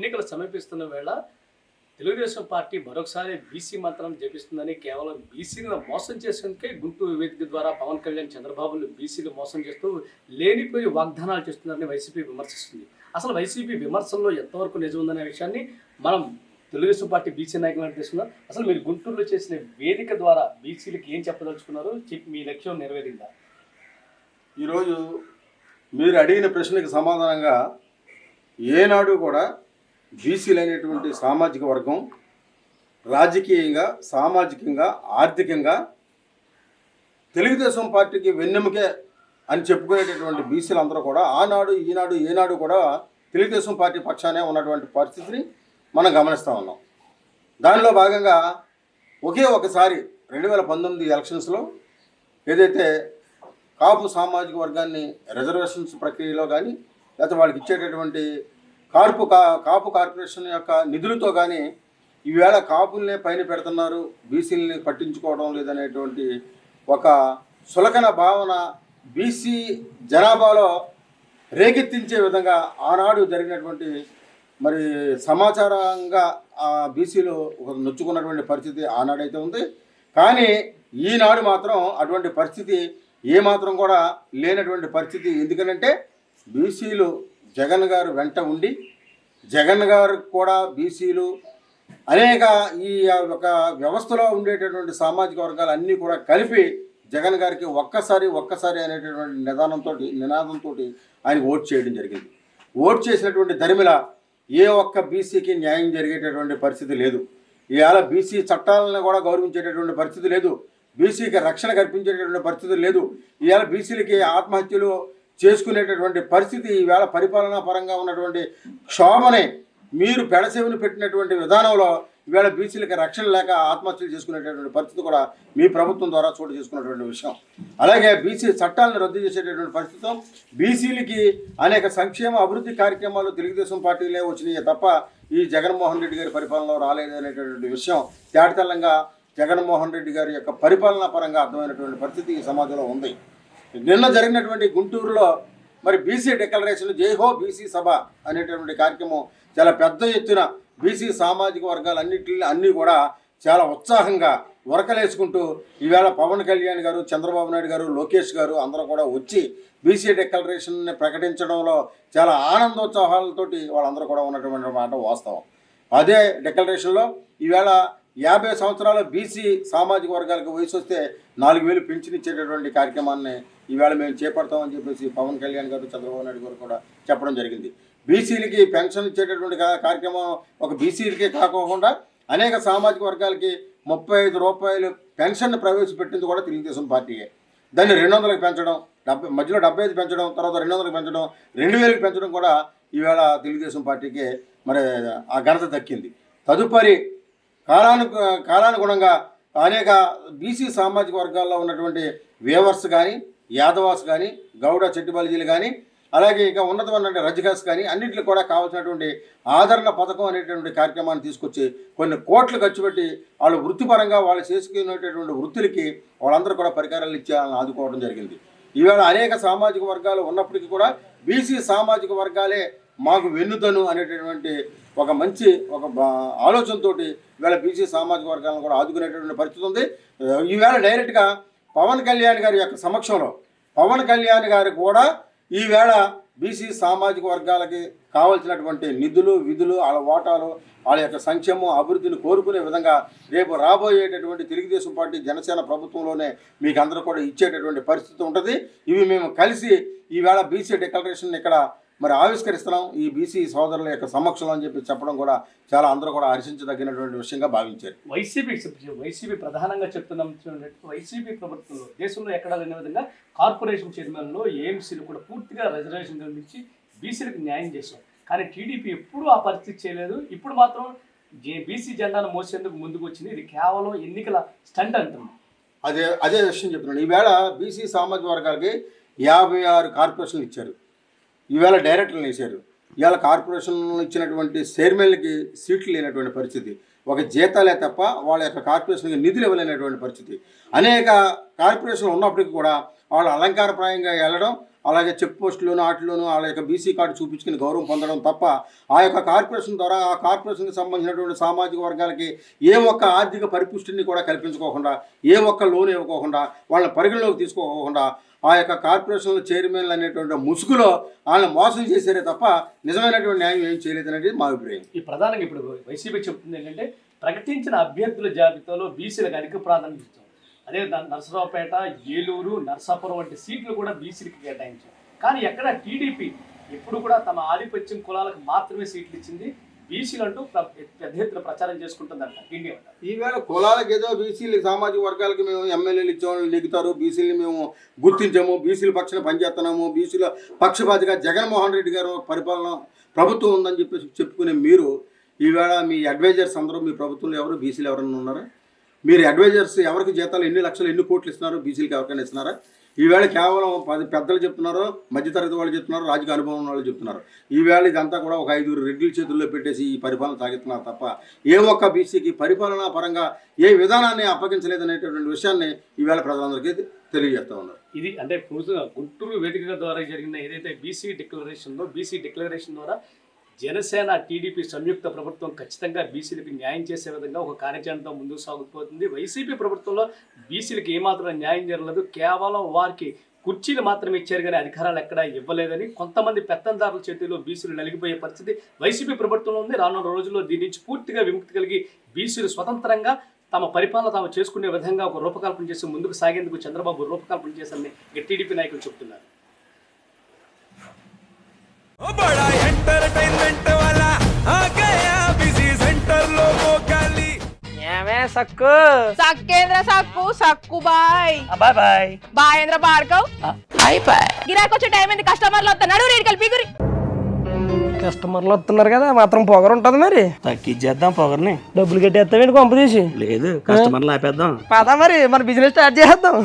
ఎన్నికలు సమీపిస్తున్న వేళ తెలుగుదేశం పార్టీ మరొకసారి బీసీ మంత్రం జపిస్తుందని కేవలం బీసీలను మోసం చేసేందుకే గుంటూరు వేదిక ద్వారా పవన్ కళ్యాణ్ చంద్రబాబును బీసీలు మోసం చేస్తూ లేనిపోయి వాగ్దానాలు చేస్తున్నారని వైసీపీ విమర్శిస్తుంది. అసలు వైసీపీ విమర్శల్లో ఎంతవరకు నిజం ఉందనే విషయాన్ని మనం తెలుగుదేశం పార్టీ బీసీ నాయకులను తీసుకున్నాం అసలు మీరు గుంటూరులో చేసిన వేదిక ద్వారా బీసీలకు ఏం చెప్పదలుచుకున్నారు? చెప్పి మీ లక్ష్యం నెరవేరిందా? ఈరోజు మీరు అడిగిన ప్రశ్నకి సమాధానంగా ఏనాడు కూడా బీసీలు అనేటువంటి సామాజిక వర్గం రాజకీయంగా సామాజికంగా ఆర్థికంగా తెలుగుదేశం పార్టీకి వెన్నెముకే అని చెప్పుకునేటటువంటి బీసీలందరూ కూడా ఆనాడు ఈనాడు ఏనాడు కూడా తెలుగుదేశం పార్టీ పక్షానే ఉన్నటువంటి పరిస్థితిని మనం గమనిస్తూ ఉన్నాం. దానిలో భాగంగా ఒకే ఒకసారి రెండు వేల పంతొమ్మిది ఎలక్షన్స్లో ఏదైతే కాపు సామాజిక వర్గాన్ని రిజర్వేషన్స్ ప్రక్రియలో కానీ లేకపోతే వాళ్ళకి ఇచ్చేటటువంటి కార్పు కా కాపు కార్పొరేషన్ యొక్క నిధులతో కానీ ఈవేళ కాపుల్నే పైన పెడుతున్నారు బీసీలని పట్టించుకోవడం లేదనేటువంటి ఒక సులకన భావన బీసీ జనాభాలో రేకెత్తించే విధంగా ఆనాడు జరిగినటువంటి మరి సమాచారంగా ఆ బీసీలు ఒక నొచ్చుకున్నటువంటి పరిస్థితి ఆనాడైతే ఉంది. కానీ ఈనాడు మాత్రం అటువంటి పరిస్థితి ఏమాత్రం కూడా లేనటువంటి పరిస్థితి. ఎందుకనంటే బీసీలు జగన్ గారు వెంట ఉండి జగన్ గారు కూడా బీసీలు అనేక ఈ ఒక వ్యవస్థలో ఉండేటటువంటి సామాజిక వర్గాలు అన్నీ కూడా కలిపి జగన్ గారికి ఒక్కసారి ఒక్కసారి అనేటటువంటి నిదానంతో నినాదంతో ఆయనకు ఓట్ చేయడం జరిగింది. ఓట్ చేసినటువంటి ధర్మిల ఏ ఒక్క బీసీకి న్యాయం జరిగేటటువంటి పరిస్థితి లేదు. ఇవాళ బీసీ చట్టాలను కూడా గౌరవించేటటువంటి పరిస్థితి లేదు. బీసీకి రక్షణ కల్పించేటటువంటి పరిస్థితి లేదు. ఇవాళ బీసీలకి ఆత్మహత్యలు చేసుకునేటటువంటి పరిస్థితి ఈవేళ పరిపాలనా పరంగా ఉన్నటువంటి క్షోభని మీరు పెడసేవను పెట్టినటువంటి విధానంలో ఈవేళ బీసీలకి రక్షణ లేక ఆత్మహత్యలు చేసుకునేటటువంటి పరిస్థితి కూడా మీ ప్రభుత్వం ద్వారా చోటు చేసుకున్నటువంటి విషయం. అలాగే బీసీ చట్టాలను రద్దు చేసేటటువంటి పరిస్థితి బీసీలకి అనేక సంక్షేమ అభివృద్ధి కార్యక్రమాలు తెలుగుదేశం పార్టీలే వచ్చినాయి తప్ప ఈ జగన్మోహన్ రెడ్డి గారి పరిపాలనలో రాలేదనేటటువంటి విషయం తేటతెల్లంగా జగన్మోహన్ రెడ్డి గారి యొక్క పరిపాలనా పరంగా అర్థమైనటువంటి పరిస్థితి ఈ సమాజంలో ఉంది. నిన్న జరిగినటువంటి గుంటూరులో మరి బీసీ డిక్లరేషన్ జైహో బీసీ సభ అనేటటువంటి కార్యక్రమం చాలా పెద్ద ఎత్తున బీసీ సామాజిక వర్గాలన్నింటి అన్నీ కూడా చాలా ఉత్సాహంగా ఉరకలేసుకుంటూ ఈవేళ పవన్ కళ్యాణ్ గారు చంద్రబాబు నాయుడు గారు లోకేష్ గారు అందరూ కూడా వచ్చి బీసీ డిక్లరేషన్ని ప్రకటించడంలో చాలా ఆనందోత్సాహాలతోటి వాళ్ళందరూ కూడా ఉన్నటువంటి మాట వాస్తవం. అదే డిక్లరేషన్లో ఈవేళ యాభై సంవత్సరాల బీసీ సామాజిక వర్గాలకు వయసు వస్తే నాలుగు వేలు పెన్షన్ ఇచ్చేటటువంటి కార్యక్రమాన్ని ఈవేళ మేము చేపడతామని చెప్పేసి పవన్ కళ్యాణ్ గారు చంద్రబాబు నాయుడు గారు కూడా చెప్పడం జరిగింది. బీసీలకి పెన్షన్ ఇచ్చేటటువంటి కార్యక్రమం ఒక బీసీలకే కాకోకుండా అనేక సామాజిక వర్గాలకి ముప్పై ఐదు రూపాయలు పెన్షన్ ప్రవేశపెట్టింది కూడా తెలుగుదేశం పార్టీయే. దాన్ని రెండు వందలకు పెంచడం డెబ్బై మధ్యలో డెబ్బై ఐదు పెంచడం తర్వాత రెండు వందలకు పెంచడం రెండు వేలకు పెంచడం కూడా ఈవేళ తెలుగుదేశం పార్టీకి మరి ఆ ఘనత దక్కింది. తదుపరి కాలాను కాలానుగుణంగా అనేక బీసీ సామాజిక వర్గాల్లో ఉన్నటువంటి వేవర్స్ కానీ యాదవాస్ కానీ గౌడ చెట్టుబలిజీలు కానీ అలాగే ఇక ఉన్నతమైనటువంటి రజగాస్ కానీ అన్నింటికి కూడా కావాల్సినటువంటి ఆదరణ పథకం అనేటువంటి కార్యక్రమాన్ని తీసుకొచ్చి కొన్ని కోట్లు ఖర్చు పెట్టి వాళ్ళు వృత్తిపరంగా వాళ్ళు చేసుకునేటటువంటి వృత్తులకి వాళ్ళందరూ కూడా పరికరాలు ఇచ్చి వాళ్ళని ఆదుకోవడం జరిగింది. ఈవేళ అనేక సామాజిక వర్గాలు ఉన్నప్పటికీ కూడా బీసీ సామాజిక వర్గాలే మాకు వెన్నుదను అనేటటువంటి ఒక మంచి ఒక ఆలోచనతో ఆలోచనతోటి బీసీ సామాజిక వర్గాలను కూడా ఆదుకునేటటువంటి పరిస్థితి ఉంది. ఈవేళ డైరెక్ట్గా పవన్ కళ్యాణ్ గారి యొక్క సమక్షంలో పవన్ కళ్యాణ్ గారు కూడా ఈవేళ బీసీ సామాజిక వర్గాలకి కావలసినటువంటి నిధులు విధులు వాళ్ళ ఓటాలు వాళ్ళ యొక్క సంక్షేమం అభివృద్ధిని కోరుకునే విధంగా రేపు రాబోయేటటువంటి తెలుగుదేశం పార్టీ జనసేన ప్రభుత్వంలోనే మీకు అందరూ కూడా ఇచ్చేటటువంటి పరిస్థితి ఉంటుంది. ఇవి మేము కలిసి ఈవేళ బీసీ డిక్లరేషన్ ఇక్కడ మరి ఆవిష్కరిస్తున్నాం ఈ బీసీ సోదరుల యొక్క సమక్షంలో అని చెప్పి చెప్పడం కూడా చాలా అందరూ కూడా హర్షించదగినటువంటి విషయంగా భావించారు. వైసీపీ వైసీపీ ప్రధానంగా చెప్తున్నాం వైసీపీ ప్రభుత్వంలో దేశంలో ఎక్కడా లేని విధంగా కార్పొరేషన్ చైర్మన్లో ఏఎంసీలు కూడా పూర్తిగా రిజర్వేషన్ కల్పించి బీసీలకు న్యాయం చేశాం కానీ టీడీపీ ఎప్పుడూ ఆ పరిస్థితి చేయలేదు. ఇప్పుడు మాత్రం జే- బీసీ జెండాను మోసేందుకు ముందుకు వచ్చింది ఇది కేవలం ఎన్నికల స్టంట్ అంటున్నాం. అదే అదే విషయం చెప్తున్నాను. ఈవేళ బీసీ సామాజిక వర్గాలకి యాభై ఆరు కార్పొరేషన్లు ఇచ్చారు. ఈవేళ డైరెక్టర్లు వేశారు. ఇవాళ కార్పొరేషన్ ఇచ్చినటువంటి చైర్మన్లకి సీట్లు లేనటువంటి పరిస్థితి. ఒక జీతాలే తప్ప వాళ్ళ యొక్క కార్పొరేషన్కి నిధులు ఇవ్వలేనటువంటి పరిస్థితి. అనేక కార్పొరేషన్లు ఉన్నప్పటికీ కూడా వాళ్ళు అలంకారప్రాయంగా వెళ్ళడం అలాగే చెక్ పోస్టులోను వాటిలోను వాళ్ళ యొక్క బీసీ కార్డు చూపించుకుని గౌరవం పొందడం తప్ప ఆ యొక్క కార్పొరేషన్ ద్వారా ఆ కార్పొరేషన్కి సంబంధించినటువంటి సామాజిక వర్గాలకి ఏ ఒక్క ఆర్థిక పరిపుష్టిని కూడా కల్పించుకోకుండా ఏ ఒక్క లోన్ ఇవ్వకోకుండా వాళ్ళని పరిగణలోకి తీసుకోకుండా ఆ యొక్క కార్పొరేషన్ల చైర్మన్లు అనేటువంటి ముసుగులో వాళ్ళని మోసం చేశారే తప్ప నిజమైనటువంటి న్యాయం ఏం చేయలేదనేది మా అభిప్రాయం. ఈ ప్రధానంగా ఇప్పుడు వైసీపీ చెప్తుంది ఏంటంటే ప్రకటించిన అభ్యర్థుల జాబితాలో బీసీలకు అధిక ప్రాధాన్యత ఇస్తాం అదే నరసరావుపేట ఏలూరు నరసాపురం వంటి సీట్లు కూడా బీసీలకు కేటాయించాం. కానీ ఎక్కడ టీడీపీ ఎప్పుడు కూడా తమ ఆధిపత్యం కులాలకు మాత్రమే సీట్లు ఇచ్చింది బీసీలు అంటూ పెద్ద ఎత్తున ప్రచారం చేసుకుంటుందంట ఈవేళ కులాలకు ఏదో బీసీలు సామాజిక వర్గాలకి మేము ఎమ్మెల్యేలు ఇచ్చాము నెగ్గుతారు బీసీలు మేము గుర్తించాము బీసీల పక్షాన పనిచేస్తున్నాము బీసీల పక్షపాతిగా జగన్మోహన్ రెడ్డి గారు పరిపాలన ప్రభుత్వం ఉందని చెప్పేసి చెప్పుకునే మీరు ఈవేళ మీ అడ్వైజర్స్ అందరూ మీ ప్రభుత్వంలో ఎవరు బీసీలు ఎవరైనా ఉన్నారా? మీరు అడ్వైజర్స్ ఎవరికి జీతాలు ఎన్ని లక్షలు ఎన్ని కోట్లు ఇస్తున్నారు బీసీలకు ఎవరికైనా ఇస్తున్నారా? ఈవేళ కేవలం పది పెద్దలు చెప్తున్నారు మధ్యతరగతి వాళ్ళు చెప్తున్నారు రాజకీయ అనుభవం ఉన్న వాళ్ళు చెప్తున్నారు. ఈవేళ ఇదంతా కూడా ఒక ఐదుగురు రెడ్డిల చేతుల్లో పెట్టేసి ఈ పరిపాలన సాగిస్తున్నారు తప్ప ఏ ఒక్క బీసీకి పరిపాలనా పరంగా ఏ విధానాన్ని అప్పగించలేదనేటటువంటి విషయాన్ని ఈవేళ ప్రజలందరికీ తెలియజేస్తూ ఉన్నారు. ఇది అంటే గుంటూరు వేదిక ద్వారా జరిగిన ఏదైతే బీసీ డిక్లరేషన్లో బీసీ డిక్లరేషన్ ద్వారా జనసేన టీడీపీ సంయుక్త ప్రభుత్వం ఖచ్చితంగా బీసీలకు న్యాయం చేసే విధంగా ఒక కార్యాచరణతో ముందుకు సాగుతుపోతుంది. వైసీపీ ప్రభుత్వంలో బీసీలకు ఏమాత్రం న్యాయం జరగలేదు. కేవలం వారికి కుర్చీలు మాత్రమే ఇచ్చారు కానీ అధికారాలు ఎక్కడా ఇవ్వలేదని కొంతమంది పెత్తందారుల చేతిలో బీసీలు నలిగిపోయే పరిస్థితి వైసీపీ ప్రభుత్వంలో ఉంది. రానున్న రోజుల్లో దీని నుంచి పూర్తిగా విముక్తి కలిగి బీసీలు స్వతంత్రంగా తమ పరిపాలన తాము చేసుకునే విధంగా ఒక రూపకల్పన చేసి ముందుకు సాగేందుకు చంద్రబాబు రూపకల్పన చేశారని టీడీపీ నాయకులు చెబుతున్నారు. ఎంటర్టైన్మెంట్ వాళ్ళ ఆ బిజీ సెంటర్లో మోకాలి. ఏమే సక్కు? సక్కేంద్ర సక్కు సక్కు బాయ్. బాయ్ బాయ్. బాయేంద్ర భార్గవ్ బాయ్ బాయ్. గిరాకి వచ్చే టైం ఏంది? కస్టమర్లు వస్తున్నాడు నడు కలిపి బిగురి కస్టమర్లు వస్తున్నారు కదా మాత్రం పొగరు ఉంటుంది మరి. తగ్గించేద్దాం పొగర్ని. డబ్బులు కట్టేస్తామేంటి కొంప తీసి? లేదు కస్టమర్లు ఆపేద్దాం పదా మరి మన బిజినెస్ స్టార్ట్ చేద్దాం.